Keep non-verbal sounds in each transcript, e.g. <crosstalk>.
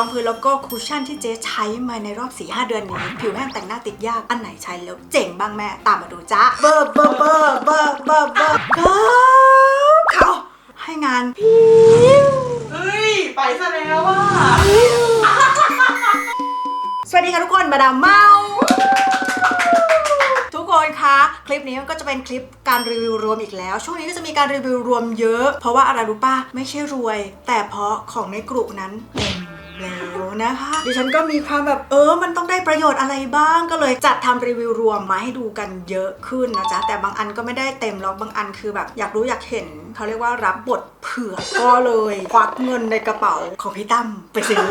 รองพื้นแล้วก็คุชชั่นที่เจ๊ใช้มาในรอบ4-5เดือนนี้ ผิวแห้งแต่งหน้าติดยากอันไหนใช้แล้วเจ๋งบ้างแม่ ตามมาดูจ้าเบอร์เบอร์เบอร์เบอร์เบอร์เบอร์เขาเขาให้งานพี่เฮ้ย ไปซะแล้วอะสวัสดีค่ะทุกคนมาดามเมาทุกคนคะคลิปนี้มันก็จะเป็นคลิปการรีวิวรวมอีกแล้ว ช่วงนี้ก็จะมีการรีวิวรวมเยอะ เพราะว่าอะไรรู้ป่ะไม่ใช่รวย แต่เพราะของในกลุ่มนั้นเต็ม แล้วนะคะ ดิฉันก็มีความแบบเออ มันต้องได้ประโยชน์อะไรบ้างก็เลยจัดทำรีวิวรวมมาให้ดูกันเยอะขึ้นนะจ๊ะ แต่บางอันก็ไม่ได้เต็มหรอกบางอันคือแบบอยากรู้อยากเห็นเขาเรียกว่ารับบทเผื่อก็เลยควักเงินในกระเป๋าของพี่ตั้มไปซื้อ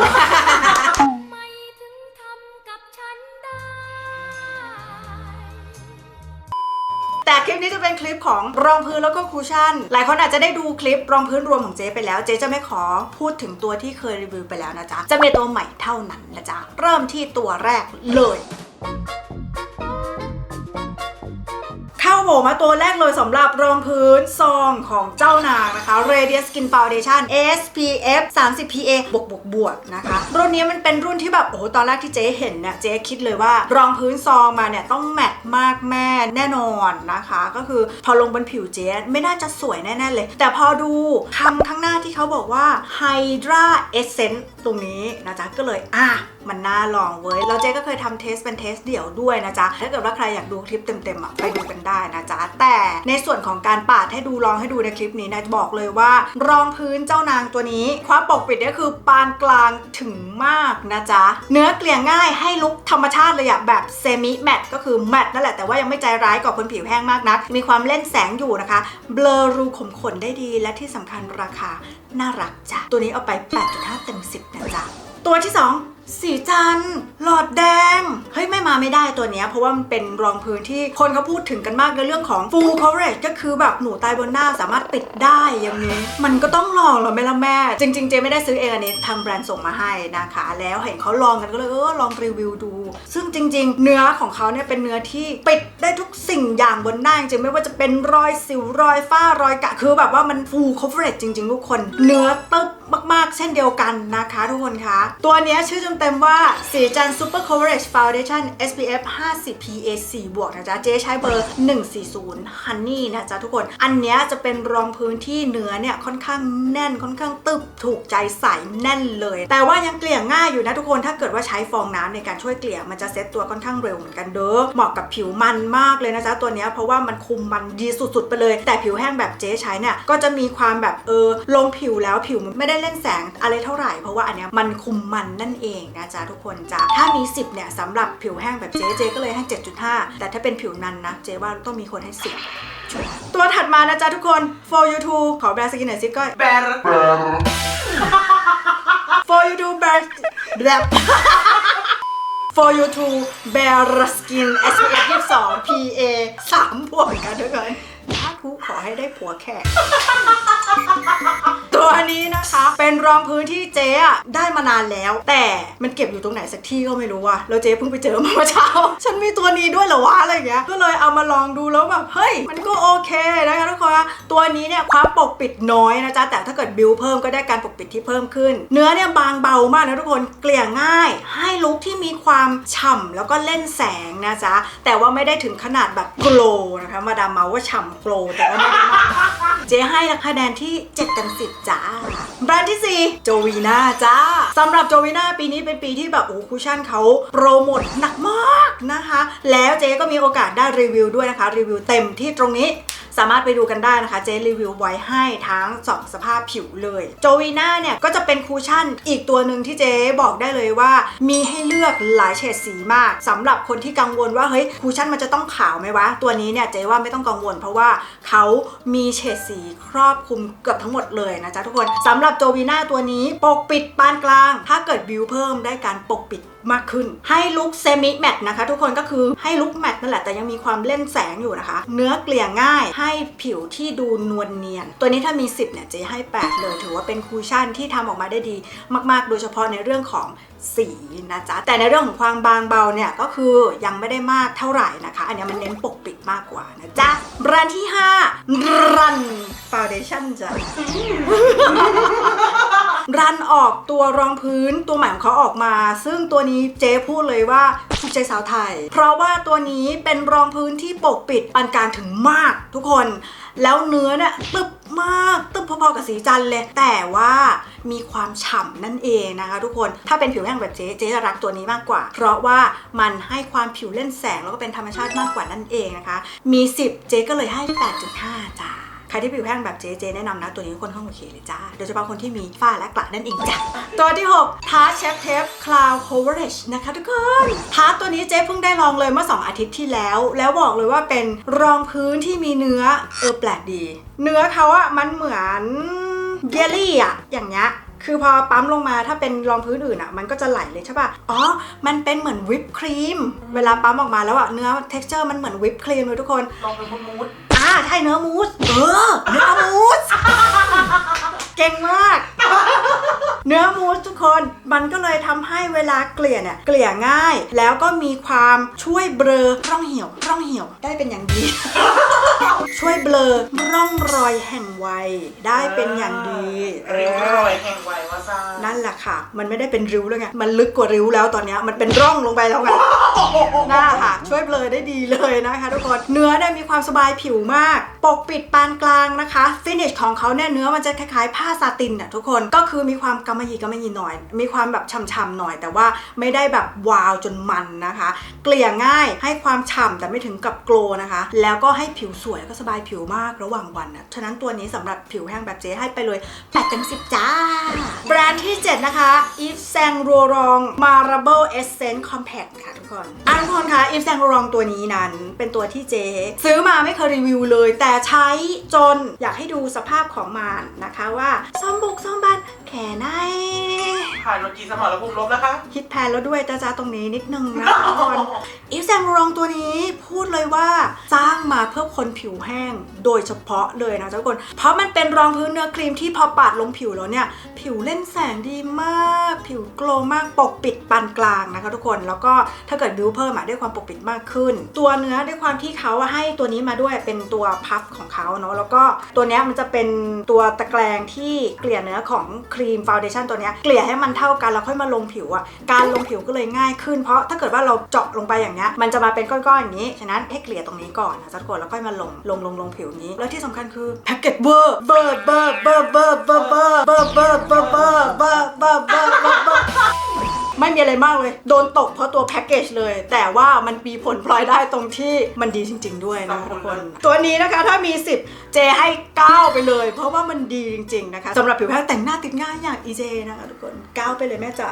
แต่คลิปนี้จะเป็นคลิปของรองพื้นแล้วก็คูชั่น หลายคนอาจจะได้ดูคลิปรองพื้นรวมของเจ๊ไปแล้ว เจ๊จะไม่ขอพูดถึงตัวที่เคยรีวิวไปแล้วนะจ๊ะ จะมีตัวใหม่เท่านั้นนะจ๊ะ เริ่มที่ตัวแรกเลย โผล่มาตัวแรกเลยสำหรับรองพื้นซองของเจ้านางนะคะ Radiant Skin Foundation SPF 30 PA บวกบวกบวกนะคะ รุ่นนี้มันเป็นรุ่นที่แบบ โอ้โหตอนแรกที่เจ๊เห็นเนี่ยเจ๊คิดเลยว่ารองพื้นซองมาเนี่ยต้องแมทมากแม่แน่นอนนะคะ ก็คือพอลงบนผิวเจ๊ไม่น่าจะสวยแน่ๆเลย แต่พอดูคำข้างหน้าที่เขาบอกว่า Hydra Essence ตรงนี้นะจ๊ะก็เลยอะ มันน่าลองเว้ยแล้วเจ๊ก็เคยทำเทสเป็นเทสเดี่ยวด้วยนะจ๊ะถ้าเกิดว่าใครอยากดูคลิปเต็มๆอะไปดูกันได้นะจ๊ะแต่ในส่วนของการปาดให้ดูลองให้ดูในคลิปนี้นะบอกเลยว่ารองพื้นเจ้านางตัวนี้ ความปกปิดเนี่ยคือปานกลางถึงมากนะจ๊ะเนื้อเกลี่ยง่ายให้ลุคธรรมชาติเลยอะแบบเซมิแมตก็คือแมตนั่นแหละแต่ว่ายังไม่ใจร้ายกับคนผิวแห้งมากนัก มีความเล่นแสงอยู่นะคะ เบลอรูขมขนได้ดีและที่สำคัญราคาน่ารักจ้ะตัวนี้เอาไป 8.5 เต็ม 10 นะจ๊ะตัวที่ 2 สีจันทร์หลอดแดง เฮ้ย ไม่มาไม่ได้ตัวเนี้ยเพราะว่ามันเป็นรองพื้นที่คนเขาพูดถึงกันมากในเรื่องของ full coverage ก็คือแบบหนูตายบนหน้าสามารถปิดได้อย่างนี้ มันก็ต้องลองเหรอไหม่ละแม่ จริง ๆ เจไม่ได้ซื้อเองอันนี้ทางแบรนด์ส่งมาให้นะคะ แล้วเห็นเขาลองกันก็เลยเออลองรีวิวดู ซึ่งจริง ๆ เนื้อของเขาเนี่ยเป็นเนื้อที่ปิดได้ทุกสิ่งอย่างบนหน้าจริงไม่ว่าจะเป็นรอยสิวรอยฝ้ารอยกระคือแบบว่ามัน full coverage จริง ๆ ทุกคน เนื้อตึ๊บมาก ๆ เช่นเดียวกันนะคะ ทุกคนคะตัวเนี้ยชื่อเต็มๆว่าสีจัน Super Coverage Foundation SPF 50 PA 4บวกนะจ๊ะ เจ๊ใช้เบอร์ 140 Honey นะจ๊ะทุกคน อันเนี้ยจะเป็นรองพื้นที่เนื้อเนี่ยค่อนข้างแน่นค่อนข้างตึบถูกใจใสแน่นเลย แต่ว่ายังเกลี่ยง่ายอยู่นะทุกคนถ้าเกิดว่าใช้ฟองน้ำในการช่วยเกลี่ยมันจะเซ็ตตัวค่อนข้างเร็วเหมือนกันเด้อเหมาะกับผิวมันมากเลยนะจ๊ะตัวเนี้ยเพราะว่ามันคุมมันดีสุดๆไปเลย แต่ผิวแห้งแบบเจ๊ใช้เนี่ยก็จะมีความแบบเออลงผิวแล้วผิวมันไม่ได้เล่นแสงอะไรเท่าไหร่เพราะว่าอันเนี้ยมันคุมมันนั่นเองนะจ๊ะทุกคนจ้ะถ้ามี 10เนี่ยสำหรับผิวแห้งแบบเจ๊เจ๊ก็เลยให้ 7.5 แต่ถ้าเป็นผิวนันนะ เจ๊ว่าต้องมีคนให้ 10 ตัวถัดมานะจ๊ะทุกคน for you to ขอแบรนด์สกินหน่อยสิก้อยแบร์ for you to bear แบบ for you to bear skin SPF 22 PA 3บวกกันทุกคนถ้าทุขอให้ได้ผัวแขก ตัวนี้นะคะเป็นรองพื้นที่เจ๊อะได้มานานแล้ว แต่มันเก็บอยู่ตรงไหนสักที่ก็ไม่รู้อะแล้วเจ๊เพิ่งไปเจอมาเมื่อเช้า ฉันมีตัวนี้ด้วยเหรอวะอะไรอย่างเงี้ยก็เลยเอามาลองดูแล้วแบบเฮ้ยมันก็โอเคนะคะทุกคนตัวนี้เนี่ยความปกปิดน้อยนะจ๊ะแต่ถ้าเกิดบิวเพิ่มก็ได้การปกปิดที่เพิ่มขึ้น เนื้อเนี่ยบางเบามากนะทุกคนเกลี่ยง่าย ให้ลุคที่มีความฉ่ำแล้วก็เล่นแสงนะจ๊ะแต่ว่าไม่ได้ถึงขนาดแบบโกล์นะคะมาดามเมาว่าฉ่ำโกล์แต่ว่าไม่ได้มากเจ๊ให้คะแนนที่7 เต็ม 10 จ้า แบรนด์ที่ 4 โจวีนาจ้าสำหรับโจวีนาปีนี้เป็นปีที่แบบโอ้คูชั่นเขาโปรโมทหนักมากนะคะ แล้วเจ๊ก็มีโอกาสได้รีวิวด้วยนะคะ รีวิวเต็มที่ตรงนี้ สามารถไปดูกันได้นะคะ เจ๊รีวิวไว้ให้ทั้งสองสภาพผิวเลยโจวีน่าเนี่ยก็จะเป็นคูชั่นอีกตัวหนึ่งที่เจ๊บอกได้เลยว่า มีให้เลือกหลายเฉดสีมากสำหรับคนที่กังวลว่าเฮ้ยคูชั่นมันจะต้องขาวไหมวะ ตัวนี้เนี่ยเจ๊ว่าไม่ต้องกังวล เพราะว่าเขามีเฉดสีครอบคลุมเกือบทั้งหมดเลยนะจ๊ะทุกคนสำหรับโจวีน่าตัวนี้ปกปิดปานกลาง ถ้าเกิดบิวเพิ่มได้การปกปิด มากขึ้น ให้ลุคเซมิแมตนะคะ ทุกคนก็คือให้ลุคแมตนั่นแหละแต่ยังมีความเล่นแสงอยู่นะคะ เนื้อเกลี่ยง่ายให้ผิวที่ดูนวลเนียน ตัวนี้ถ้ามี 10เนี่ยเจ๊ให้ 8 เลย ถือว่าเป็นคูชั่นที่ทำออกมาได้ดีมากๆ โดยเฉพาะในเรื่องของสีนะจ๊ะ แต่ในเรื่องของความบางเบาเนี่ยก็คือยังไม่ได้มากเท่าไหร่นะคะ อันนี้มันเน้นปกปิดมากกว่านะจ๊ะแบรนด์ที่5 Run Foundation จ้ะ รันออกตัวรองพื้นตัวใหม่ของเขาออกมา ซึ่งตัวนี้เจ๊พูดเลยว่าถูกใจสาวไทย เพราะว่าตัวนี้เป็นรองพื้นที่ปกปิดปานกลางถึงมากทุกคน แล้วเนื้อเนี่ยตึบมากตึบพอๆกับสีจันเลย แต่ว่ามีความฉ่ำนั่นเองนะคะทุกคนถ้าเป็นผิวแห้งแบบเจ๊เจ๊จะรักตัวนี้มากกว่า เพราะว่ามันให้ความผิวเล่นแสงแล้วก็เป็นธรรมชาติมากกว่านั่นเองนะคะ มี 10 เจ๊ก็เลยให้ 8.5จ้า ใครที่ผิวแห้งแบบเจเจแนะนำนะ ตัวนี้คนข้างโอเคเลยจ้า โดยเฉพาะคนที่มีฝ้าและกระนั่นเองจ้ะ ตัวที่ 6ทาเชฟเทปคลาวโคเวอร์เรชนะคะทุกคนทาตัวนี้เจ๊เพิ่งได้ลองเลยเมื่อ 2 อาทิตย์ที่แล้ว แล้วบอกเลยว่าเป็นรองพื้นที่มีเนื้อเออแปลกดี เนื้อเขาอะมันเหมือนเยลลี่อะอย่างเงี้ยคือพอปั๊มลงมาถ้าเป็นรองพื้นอื่นอะมันก็จะไหลเลยใช่ป่ะ อ๋อ มันเป็นเหมือนวิปครีม เวลาปั๊มออกมาแล้วอะเนื้อ t e x t อร์มันเหมือนวิปครีมเลยทุกคน ลองเป็นมูด ใช่เนื้อมูส เออ เนื้อมูส เก่งมาก เนื้อมูสทุกคน มันก็เลยทำให้เวลาเกลี่ยเนี่ย เกลี่ยง่าย แล้วก็มีความช่วยเบลอร่องเหี่ยว ร่องเหี่ยว ได้เป็นอย่างดี ช่วยเบลอร่องรอยแห่งวัยได้เป็นอย่างดีเอริ้วอรอยแห่งวัยวาซานั่นแหละค่ะ มันไม่ได้เป็นริ้วแล้วไง มันลึกกว่าริ้วแล้วตอนเนี้ยมันเป็นร่องลงไปแล้วไงน่าค่ะ ช่วยเบลอได้ดีเลยนะคะทุกคน เนื้อเนี่ยมีความสบายผิวมากป กปิดปานกลางนะคะฟินิชของเขาเนี่ยเนื้อมันจะคล้ายๆ ผ้าซาตินน่ะทุกคนก็คือมีความกำมะหยี่กำมะหยี่หน่อย มีความแบบฉ่ำๆหน่อย แต่ว่าไม่ได้แบบวาวจนมันนะคะ เกลี่ยง่ายให้ความฉ่ำแต่ไม่ถึงกับโกลนะคะ แล้วก็ให้ผิวสวยแล้วก็สบายผิวมากระหว่างวันนะฉะนั้นตัวนี้สำหรับผิวแห้งแบบเจ๊ให้ไปเลย8เต็ม10 จ้า แบรนด์ที่ 7 นะคะ Yves Saint Laurent Marble Essence Compact ค่ะทุกคนอะทุกคนคะ Yves Saint Laurent ตัวนี้นั้น เป็นตัวที่เจ๊ซื้อมาไม่เคยรีวิวเลยแต่ใช้จนอยากให้ดูสภาพของมันนะคะว่าซ่อมบุกซ่อมบ้าน แขนไหนผ่านโลกีสมรภูมิลบนะคะ คิดแพนแล้วด้วยจ้าจ้าตรงนี้นิดนึงนะคะทุกคนอีฟแซงรองตัวนี้พูดเลยว่าสร้างมาเพื่อคนผิวแห้งโดยเฉพาะเลยนะทุกคน เพราะมันเป็นรองพื้นเนื้อครีมที่พอปาดลงผิวแล้วเนี่ย ผิวเล่นแสงดีมาก ผิวโกลว์มากปกปิดปานกลางนะคะทุกคนแล้วก็ถ้าเกิดบิวเพิ่มอะด้วยความปกปิดมากขึ้น ตัวเนื้อด้วยความที่เขาอะให้ตัวนี้มาด้วยเป็นตัวพัฟของเขาเนาะแล้วก็ตัวเนี้ยมันจะเป็นตัวตะแกรงที่เกลี่ยเนื้อของครีมฟาวเดชั่นตัวนี้เกลี่ยให้มันเท่ากันแล้วค่อยมาลงผิวอะการลงผิวก็เลยง่ายขึ้น เพราะถ้าเกิดว่าเราเจาะลงไปอย่างเงี้ยมันจะมาเป็นก้อนๆอย่างนี้ฉะนั้นให้เกลี่ยตรงนี้ก่อนนะจัดกคนแล้วค่อยมาลงลงลงลงผิวนี้ แล้วที่สำคัญคือแพ็กเกจเบอร์เบอร์เบอร์เบอร์เบอร์เบอร์เบอร์เบอร์เบอร์เบอร์เบอร์เบอร์เบอร์ เบอร์เบอร์เบอร์ไม่มีอะไรมากเลย โดนตกเพราะตัวแพ็กเกจเลย แต่ว่ามันมีผลพลอยได้ตรงที่มันดีจริง ๆ ด้วยนะคะทุกคน ตัวนี้นะคะถ้ามี 10 เจให้ 9 ไปเลย เพราะว่ามันดีจริง ๆ นะคะสำหรับผิวแห้งแต่งหน้าติดง่ายอย่าง EJ นะคะทุกคน 9 ไปเลยแม่จ๋า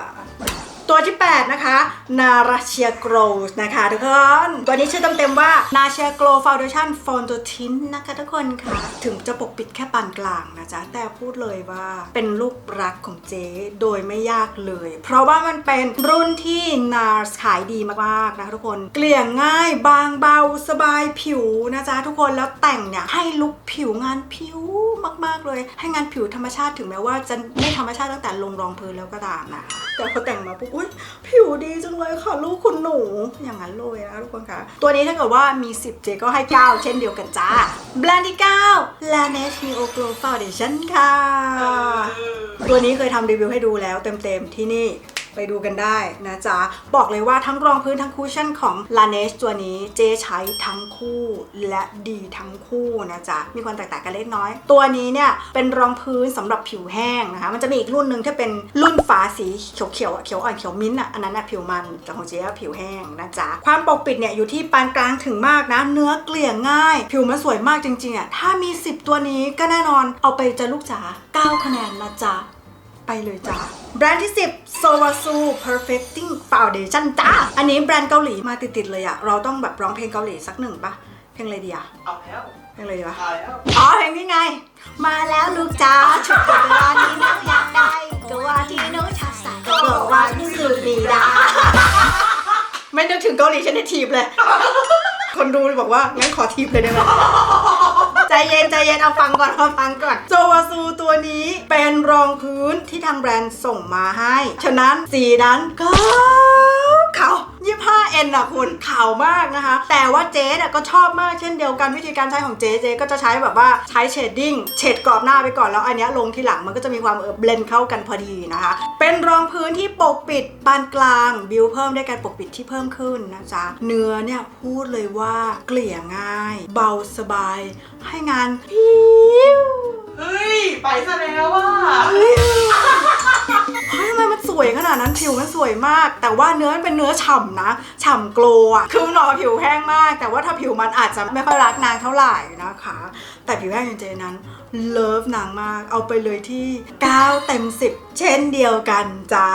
ตัวที่ 8 นะคะ นาราเชียโกรสนะคะทุกคน ตัวนี้ชื่อเต็มๆว่านาเชียโกรฟาวเดชั่นฟอนโดทินนะคะทุกคนค่ะ ถึงจะปกปิดแค่ปานกลางนะจ๊ะ แต่พูดเลยว่าเป็นลูกรักของเจ๊โดยไม่ยากเลย เพราะว่ามันเป็นรุ่นที่นาขายดีมากๆนะคะทุกคน เกลี่ยง่ายบางเบาสบายผิวนะจ๊ะทุกคนแล้วแต่งเนี่ยให้ลุคผิวงานผิวมากๆเลย ให้งานผิวธรรมชาติถึงแม้ว่าจะไม่ธรรมชาติตั้งแต่ลงรองพื้นแล้วก็ตามนะ แต่พอแต่งมาปุ๊บอุ้ยผิวดีจังเลยค่ะลูกคุณหนู อย่างนั้นเลยนะคะทุกคนคะตัวนี้ถ้าเกิดว่ามี 10 เจก็ให้ 9 เช่นเดียวกันจ้า แบรนด์ที่ 9 Laneige Neo Glow Foundation ค่ะ ตัวนี้เคยทำรีวิวให้ดูแล้วเต็มๆที่นี่ ไปดูกันได้นะจ๊ะ บอกเลยว่าทั้งรองพื้นทั้งคูชั่นของ l a n e ชตัวนี้เจใช้ทั้งคู่และดีทั้งคู่นะจ๊ะ มีความแตกต่างกันเล็กน้อย ตัวนี้เนี่ยเป็นรองพื้นสำหรับผิวแห้งนะคะมันจะมีอีกรุ่นหนึ่งที่เป็นรุ่นฝาสีเขียวๆอะเขียวอ่อนเขียวมิ้นท์อะอันนั้นอะผิวมันแต่ของเจ๊อะผิวแห้งนะจ๊ะความปกปิดเนี่ยอยู่ที่ปานกลางถึงมากนะ เนื้อเกลี่ยง่าย ผิวมันสวยมากจริงๆอะถ้ามี 10 ตัวนี้ก็แน่นอนเอาไปจะลูกจ๋า9คะแนนนะจ๊ะไปเลยจ้า แบรนด์ที่ 10 Sowasu Perfecting Foundation จ้า อันนี้แบรนด์เกาหลีมาติด ๆ เลยอะเราต้องแบบร้องเพลงเกาหลีสักหนึ่งปะเพลงอะไรดีอะเอาแล้วเพลงอะไรดีวะเอาแล้วอ๋อเพลงนี้ไง มาแล้วลูกจ้าชุดเวลานี้น้องอยากได้ก็ว่าที่หน้องชอบใส่ก็บอกว่านี่สุดดีดาไม่นึกถึงเกาหลีฉันได้ทีบเลย คนดูบอกว่างั้นขอทีบเลยได้ไหมใจเย็นใจเย็นเอาฟังก่อนเอาฟังก่อนโจวาซูตัวนี้ เป็นรองพื้นที่ทางแบรนด์ส่งมาให้ ฉะนั้นสีนั้นก็ขาวยิ้ม 25N อะคุณขาวมากนะคะ แต่ว่าเจ๊เนี่ยก็ชอบมากเช่นเดียวกันวิธีการใช้ของเจ๊เจ๊ก็จะใช้แบบว่าใช้เชดดิ้งเฉดกรอบหน้าไปก่อนแล้วอันนี้ลงทีหลังมันก็จะมีความเออเบลนเข้ากันพอดีนะคะ เป็นรองพื้นที่ปกปิดปานกลางบิวเพิ่มด้วยการปกปิดที่เพิ่มขึ้นนะจ๊ะเนื้อเนี่ยพูดเลยว่าเกลี่ยง่าย เบาสบาย ให้งานพิว เฮ้ย ไปซะแล้วว่ะเฮ้ยทำไมมันสวยขนาดนั้นผิวมันสวยมาก แต่ว่าเนื้อมันเป็นเนื้อฉ่ำนะฉ่ำโกลว์อะคือมันออผิวแห้งมาก แต่ว่าถ้าผิวมันอาจจะไม่ค่อยรักนางเท่าไหร่นะคะ แต่ผิวแห้งจริงๆนั้นเลิฟนางมาก เอาไปเลยที่ 9 เต็ม 10 เช่นเดียวกันจ้า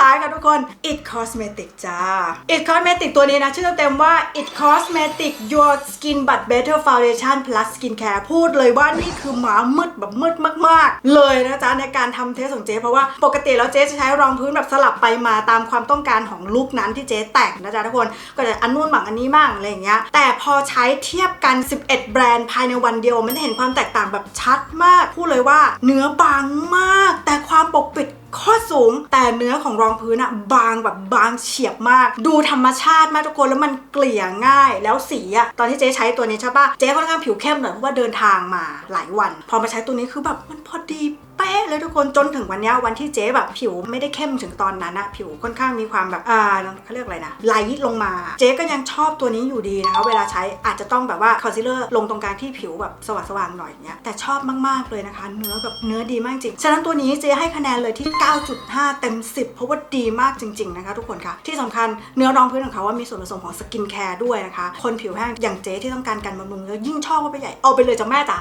ท้ายค่ะทุกคน It Cosmetic จ้า It Cosmetic ตัวนี้นะ ชื่อเต็มว่า It Cosmetic Your Skin But Better Foundation Plus Skin Care พูดเลยว่านี่คือหมามืดแบบมืดมาก ๆ เลยนะจ๊ะ ในการทำเทสของเจ๊เพราะว่าปกติแล้วเจ๊จะใช้รองพื้นแบบสลับไปมาตามความต้องการของลุคนั้นที่เจ๊แต่งนะจ๊ะทุกคนก็จะอันนู้นมั่งอันนี้มั่งอะไรอย่างเงี้ยแต่พอใช้เทียบกัน 11 แบรนด์ภายในวันเดียวมันเห็นความแตกต่างแบบชัดมาก พูดเลยว่าเนื้อบางมาก แต่ความปกปิด ข้อสูงแต่เนื้อของรองพื้นอะบางแบบบางเฉียบมาก ดูธรรมชาติมากทุกคนแล้วมันเกลี่ยง่าย แล้วสีอะตอนที่เจ๊ใช้ตัวนี้ใช่ปะเจ๊ค่อนข้างผิวเข้มหน่อยเพราะว่าเดินทางมาหลายวัน พอมาใช้ตัวนี้คือแบบมันพอดี เป๊ะเลยทุกคนจนถึงวันนี้วันที่เจ๊แบบผิวไม่ได้เข้มถึงตอนนั้นอะผิวค่อนข้างมีความแบบอ่าเขาเรียกอะไรนะไหลลงมา เจ๊ก็ยังชอบตัวนี้อยู่ดีนะคะเวลาใช้อาจจะต้องแบบว่าคอนซีลเลอร์ลงตรงกลางที่ผิวแบบสว่างๆหน่อยเนี้ยแต่ชอบมากๆเลยนะคะ เนื้อแบบเนื้อดีมากจริง ฉะนั้นตัวนี้เจ๊ให้คะแนนเลยที่ 9.5 เต็ม 10 เพราะว่าดีมากจริง ๆ นะคะ ทุกคนค่ะที่สำคัญเนื้อรองพื้นของเขาว่ามีส่วนผสมของสกินแคร์ด้วยนะคะ คนผิวแห้งอย่างเจ๊ที่ต้องการการบำรุงแล้วยิ่งชอบเข้าไปใหญ่เอาไปเลยจ้ะแม่จ๋า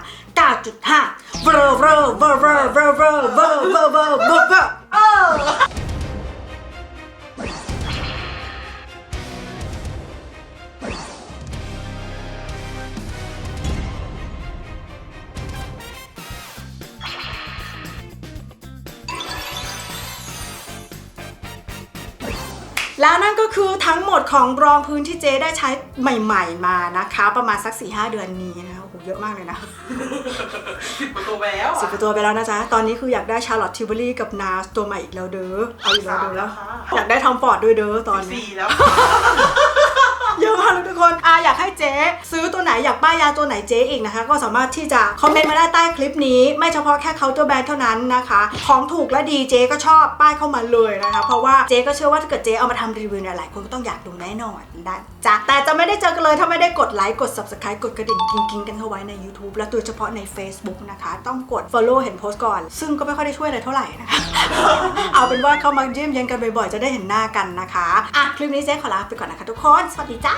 9.5เวอร์เวอร์เวอร์เวอร์ bro, bro, bro, bro, bro, bro, bro. <laughs> Oh! แล้วนั่นก็คือทั้งหมดของรองพื้นที่เจ๊ได้ใช้ใหม่ ๆ มานะคะ ประมาณสัก4-5เดือนนี้นะคะโอ้โหเยอะมากเลยนะสิบประตูไปแล้วสิอะบกว่าตัวไปแล้วนะจ๊ะ ตอนนี้คืออยากได้ชาร์ลอตทิวเบอรี่กับนาสตัวใหม่อีกแล้วเด้อเอาอีกแล้วเด้อสามแล้วค่ะอยากได้ทอมฟอร์ดด้วยเด้อตอนนี้สี่แล้วเยอะมากเลยทุกคนอะอยากให้เจ๊ซื้อตัวไหนอยากป้ายยาตัวไหนเจ๊อีกนะคะ ก็สามารถที่จะคอมเมนต์มาได้ใต้คลิปนี้ ไม่เฉพาะแค่เคาน์เตอร์แบรนด์เท่านั้นนะคะ ของถูกและดีเจ๊ก็ชอบป้ายเข้ามาเลยนะคะ เพราะว่าเจ๊ก็เชื่อว่าถ้าเกิดเจ๊เอามาทำรีวิวเนี่ยหลายคนก็ต้องอยากดูแน่นอนนะจ๊ะแต่จะไม่ได้เจอกันเลยถ้าไม่ได้กดไลค์กด subscribe กดกระดิ่งกิ๊งๆกันเข้าไว้ใน YouTube และโดยเฉพาะใน Facebook นะคะ ต้องกด follow เห็นโพสต์ก่อน ซึ่งก็ไม่ค่อยได้ช่วยอะไรเท่าไหร่นะคะเอาเป็นว่าเข้ามาเยี่ยมเยียนกันบ่อยๆจะได้เห็นหน้ากันนะคะอะคลิปนี้เจ๊ขอลาไปก่อนนะคะทุกคนสวัสดีจ้า